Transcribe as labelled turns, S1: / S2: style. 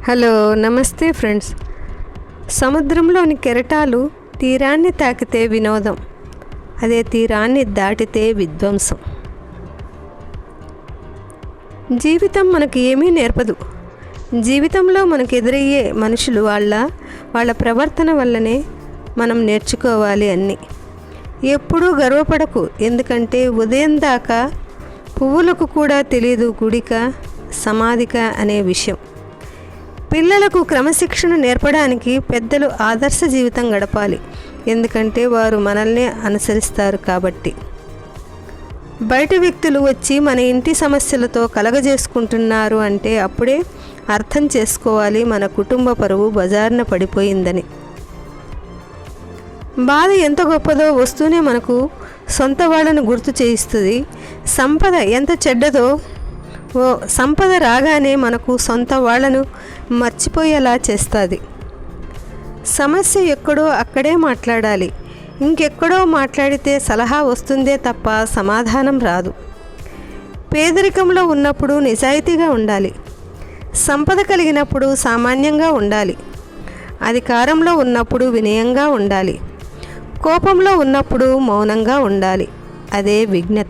S1: Hello నమస్తే friends. సముద్రంలోని కెరటాలు తీరాన్ని తాకితే వినోదం. అదే తీరాన్ని దాటితే విధ్వంసం. జీవితం మనకు ఏమీ నేర్పదు. జీవితంలో మనకు ఎదురయ్యే మనుషులు వాళ్ళ వాళ్ళ ప్రవర్తన వల్లనే మనం నేర్చుకోవాలి అన్నీ. ఎప్పుడూ గర్వపడకు ఎందుకంటే ఉదయం దాకా పువ్వులకు కూడా తెలియదు గుడిక సమాధిక అనే విషయం. పిల్లలకు క్రమశిక్షణ నేర్పడానికి పెద్దలు ఆదర్శ జీవితం గడపాలి. ఎందుకంటే వారు మనల్ని అనుసరిస్తారు కాబట్టి. బయట వ్యక్తులు వచ్చి మన ఇంటి సమస్యలతో కలగజేసుకుంటున్నారు అంటే అప్పుడే అర్థం చేసుకోవాలి మన కుటుంబ పరువు బజారున పడిపోయిందని. బాధ ఎంత గొప్పదో వస్తూనే మనకు సొంత వాళ్ళను గుర్తు చేయిస్తుంది. సంపద ఎంత చెడ్డదో ఓ సంపద రాగానే మనకు సొంత వాళ్ళను మర్చిపోయేలా చేస్తుంది. సమస్య ఎక్కడో అక్కడే మాట్లాడాలి. ఇంకెక్కడో మాట్లాడితే సలహా వస్తుందే తప్ప సమాధానం రాదు. పేదరికంలో ఉన్నప్పుడు నిజాయితీగా ఉండాలి. సంపద కలిగినప్పుడు సామాన్యంగా ఉండాలి. అధికారంలో ఉన్నప్పుడు వినయంగా ఉండాలి. కోపంలో ఉన్నప్పుడు మౌనంగా ఉండాలి. అదే విఘ్నత.